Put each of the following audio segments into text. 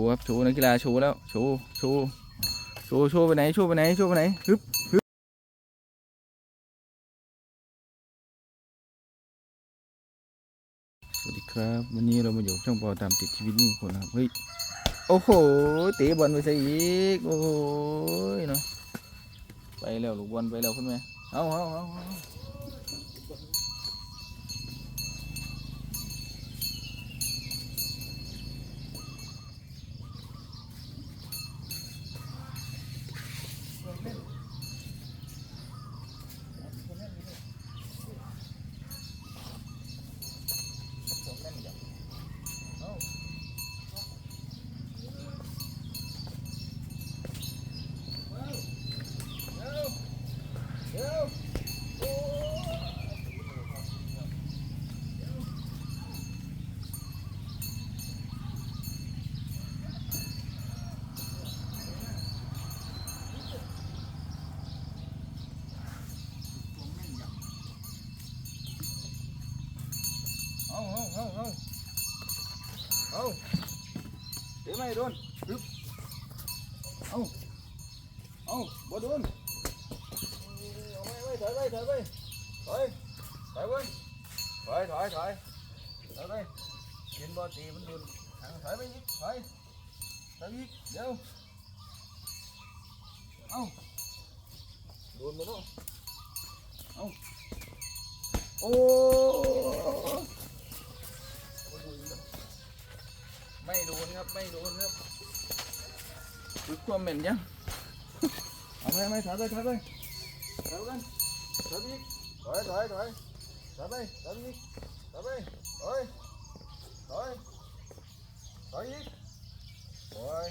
ว์ครับชว์นักกีฬาชว์แล้วชว์โชว์โชว์โชว์ไปไหนชว์ไปไหนชว์ไปไหนฮึบฮึบสวัสดีครับ วันนี้เรามาอยู่ช่องปอตามติดชีวิตลุงพลนครับเฮ้ยโอ้โหเตะบอลไปใส่อีกโอ้โหเนาะไปแล้วลูกบอลไปแล้วคุณแม่เอาเอาเอาเอา ยวไม่โดนปึ๊บเอาเอาบ่โดนเอาไม่ไม่ถอยไปถอยไปถอยถอยไปถอยถอยถอยถอยไปเห็นบ่ตีมันโดนถอยไปอีกถอยถอยอีกเดี๋ยวเอาโดนบ่เนาะเอาโอ้ ครับไม่โดนครับฝึกความเหม็นยังเอาไปไม่ถอยไปถอยไปถอยกันถอยอีกถอยถอยถอยถอยไปถอยอีกถอยไปถอยถอยถอยอีกถอย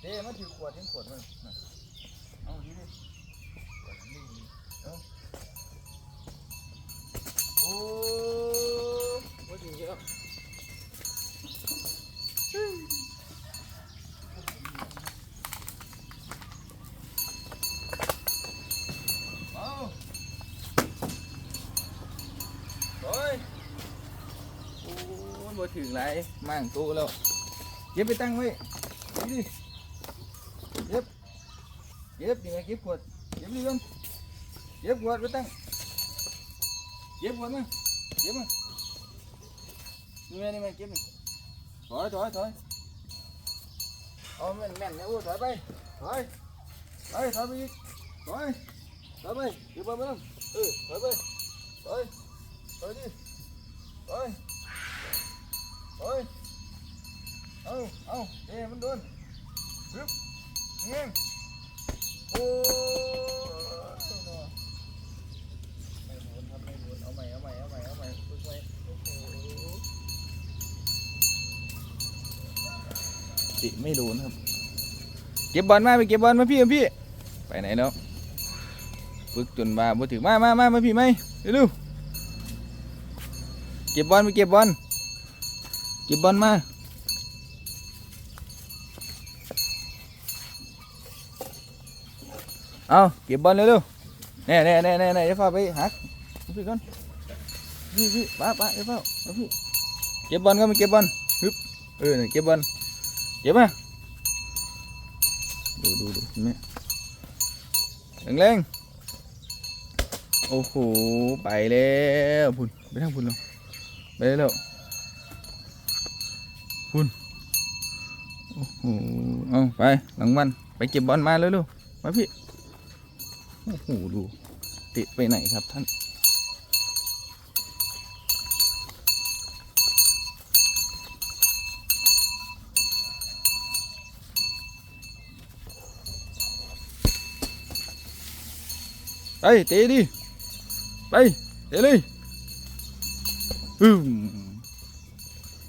เด้มันถือขวดทิ้งขวดมันน่ะเอาดีดิขวดมันดีเอาโอ้ว่าจริงเยอะ เอาโอ้ยโอ้ย บ่ถึงไรมั่งตู้แล้วเก็บไปตั้งไว้ดิเก็บเก็บยังไงเก็บขวดเก็บดิกันเก็บขวดไปตั้งเก็บขวดมาเก็บมานี่แม่นี่แม่เก็บนี่ถอยถอยถอยเอาแม่นแม่นนะโอ้ถอยไปถอยถอยถอยไปอีกถอยถอยไปเดี๋ยวไปม่ต้งเออถอยไปถอยถอยดิถอย เอาเอ้มันโดนปึ๊บเงี้ยโอ้ไม่โดนครับไม่โดนเอาใหม่เอาใหม่เอาใหม่เอาใหม่ฝึกไว้โอ้โหติไม่โดนครับ เก็บบอลมาไปเก็บบอลมาพี่พี่ ไปไหนแล้วฝึกจนมาบ่ถึงมามามามาพี่ไหมเร็วๆเก็บบอลไปเก็บบอลเก็บบอลมา เอาเก็บบอลเร็วๆแน่แน่แน่แน่แน่อย่าฟ้าไปหักพี่ก่อนพี่พี่ป้าป้าอย่าฟ้าเอาพี่เก็บบอลก็มาเก็บบอลฮึบเออเก็บบอลเก็บมาดูดูดูเห็นไหมแรงๆโอ้โหไปแล้วพุ่นไปทางพุ่นแล้วไปแล้วพุ่นโอ้โหเอาไปหลังมันไปเก็บบอลมาเร็วๆมาพี่ โอ้โหดูติดไปไหนครับท่าน ไปเตะดิ ไปเตะเลยฮึม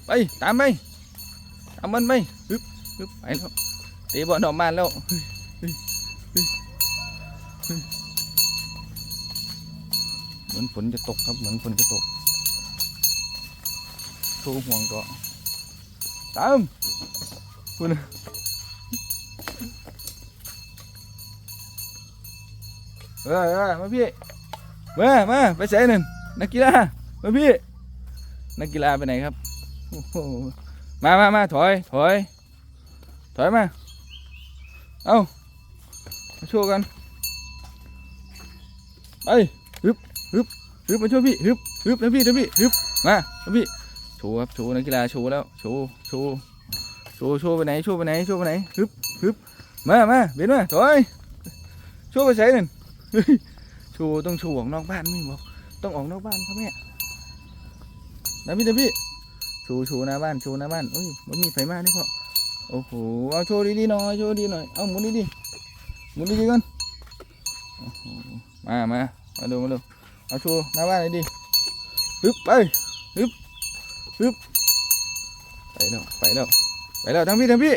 ไปตามไปตามมันไปฮึบฮึบไปแล้วเตะบอลออกมาแล้ว เหมือนฝนจะตกครับ เหมือนฝนจะตกโทรห่วงตัวตามคุณน่ะเออเออมาพี่มามาไปใส่หนึ่งนักกีฬามาพี่นักกีฬาไปไหนครับมามามาถอย ถอย ถอยมา เอามาโชว์กัน ไปฮึบฮึบฮึบมาช่วยพี่ฮึบฮึบนะพี่นะพี่ฮึบมานะพี่โชว์ครับโชว์นักกีฬาโชว์แล้วโชว์โชว์โชว์โชว์ไปไหนโชว์ไปไหนโชว์ไปไหนฮึบฮึบมามาเบนมาถอยโชว์ไปใส่หนึ่งโชว์ต้องโชว์ออกนอกบ้านไม่บอกต้องออกนอกบ้านครับแม่นะพี่นะพี่โชว์โชว์หน้าบ้านโชว์หน้าบ้านเอ้ยมันมีไฟมากนี่พ่อโอ้โหเอาโชว์ดีๆหน่อยโชว์ดีหน่อยเอาหมุนดีๆหมุนดีๆก่อน มามามาดูมาดูเอาชว์หน้าบ้านหน่อยดิฮึบไปฮึบฮึบไปแล้วไปแล้วไปแล้วทั้งพี่ทั้งพี่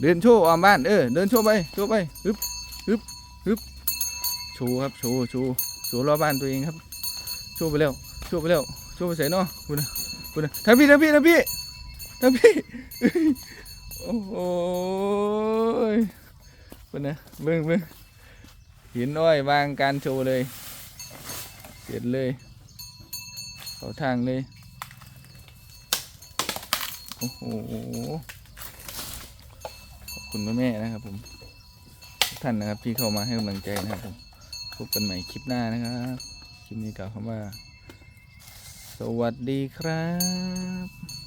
เดินโชว์ออมบ้านเออเดินโชว์ไปโชว์ไปฮึบฮึบฮึบชว์ครับชว์โชว์โชว์รอบบ้านตัวเองครับโชว์ไปแล้วโชว์ไปแล้วโชว์ไปใส่เนาะคุณนะคุณนะทั้งพี่ทั้งพี่ทั้งพี่ทั้งพี่โอ้โหยเป็นนะเบิ่งเบิ่ง หินอ้อยวางการโชว์เลยเสร็จเลยเขาทางเลย โอ้โห ขอบคุณแม่แม่ๆนะครับผม ท่านนะครับที่เข้ามาให้กำลังใจนะครับผม พบกันใหม่คลิปหน้านะครับ คลิปนี้กล่าวคำว่า สวัสดีครับ